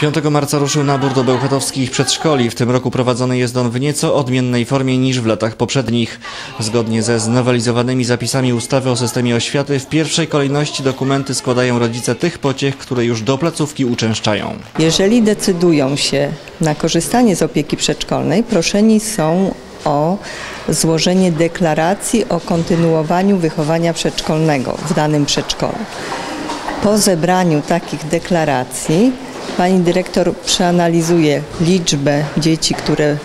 5 marca ruszył nabór do bełchatowskich przedszkoli. W tym roku prowadzony jest on w nieco odmiennej formie niż w latach poprzednich. Zgodnie ze znowelizowanymi zapisami ustawy o systemie oświaty w pierwszej kolejności dokumenty składają rodzice tych pociech, które już do placówki uczęszczają. Jeżeli decydują się na korzystanie z opieki przedszkolnej, proszeni są o złożenie deklaracji o kontynuowaniu wychowania przedszkolnego w danym przedszkolu. Po zebraniu takich deklaracji pani dyrektor przeanalizuje liczbę dzieci, które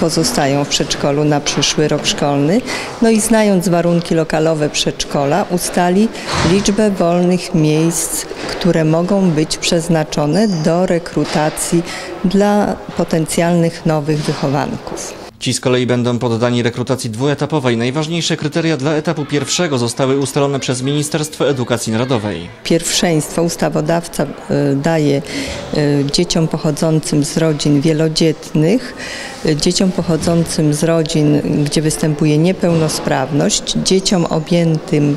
pozostają w przedszkolu na przyszły rok szkolny. No i znając warunki lokalowe przedszkola, ustali liczbę wolnych miejsc, które mogą być przeznaczone do rekrutacji dla potencjalnych nowych wychowanków. Ci z kolei będą poddani rekrutacji dwuetapowej. Najważniejsze kryteria dla etapu pierwszego zostały ustalone przez Ministerstwo Edukacji Narodowej. Pierwszeństwo ustawodawca y, daje y, dzieciom pochodzącym z rodzin wielodzietnych, y, dzieciom pochodzącym z rodzin, gdzie występuje niepełnosprawność, dzieciom objętym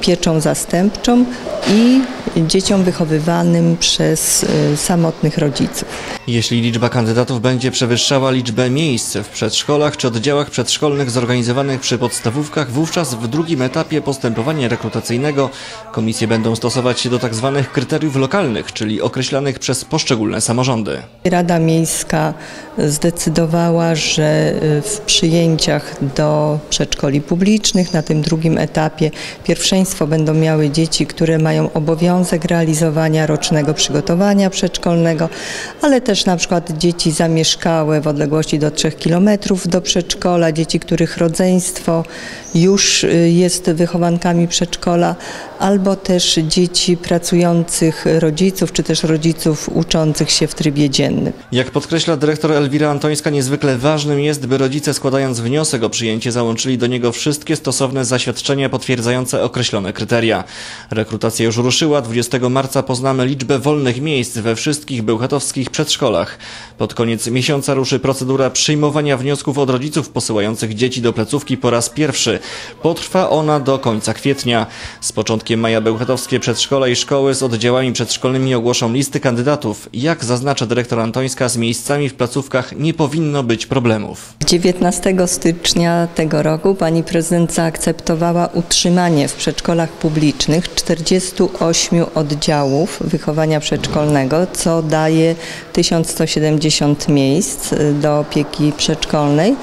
pieczą zastępczą i dzieciom wychowywanym przez samotnych rodziców. Jeśli liczba kandydatów będzie przewyższała liczbę miejsc w przedszkolach czy oddziałach przedszkolnych zorganizowanych przy podstawówkach, wówczas w drugim etapie postępowania rekrutacyjnego komisje będą stosować się do tzw. Tak kryteriów lokalnych, czyli określanych przez poszczególne samorządy. Rada Miejska zdecydowała, że w przyjęciach do przedszkoli publicznych na tym drugim etapie pierwszeństwo będą miały dzieci, które mają obowiązek realizowania rocznego przygotowania przedszkolnego, ale też na przykład dzieci zamieszkałe w odległości do 3 km do przedszkola, dzieci, których rodzeństwo już y, jest wychowankami przedszkola, albo też dzieci pracujących rodziców, czy też rodziców uczących się w trybie dziennym. Jak podkreśla dyrektor Elwira Antońska, niezwykle ważnym jest, by rodzice składając wniosek o przyjęcie załączyli do niego wszystkie stosowne zaświadczenia potwierdzające określone kryteria. Rekrutacja już ruszyła. 20 marca poznamy liczbę wolnych miejsc we wszystkich bełchatowskich przedszkolach. Pod koniec miesiąca ruszy procedura przyjmowania wniosków od rodziców posyłających dzieci do placówki po raz pierwszy. Potrwa ona do końca kwietnia. Z początkiem maja bełchatowskie przedszkola i szkoły z oddziałami przedszkolnymi ogłoszą listy kandydatów. Jak zaznacza dyrektor Antońska, z miejscami w placówkach nie powinno być problemów. 19 stycznia tego roku pani prezydent zaakceptowała utrzymanie w przedszkolach publicznych 48 oddziałów wychowania przedszkolnego, co daje 1170 miejsc do opieki przedszkolnej.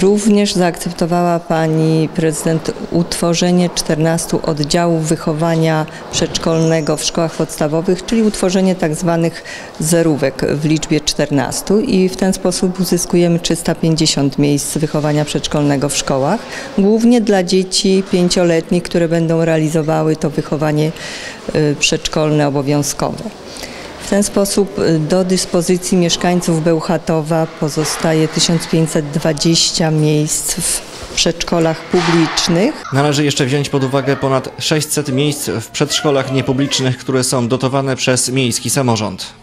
Również zaakceptowała pani prezydent utworzenie 14 oddziałów wychowania przedszkolnego w szkołach podstawowych, czyli utworzenie tak zwanych zerówek w liczbie 14 i w ten sposób uzyskujemy 350 miejsc wychowania przedszkolnego w szkołach, głównie dla dzieci pięcioletnich, które będą realizowały to wychowanie y, przedszkolne obowiązkowe. W ten sposób y, do dyspozycji mieszkańców Bełchatowa pozostaje 1520 miejsc w przedszkolach publicznych. Należy jeszcze wziąć pod uwagę ponad 600 miejsc w przedszkolach niepublicznych, które są dotowane przez miejski samorząd.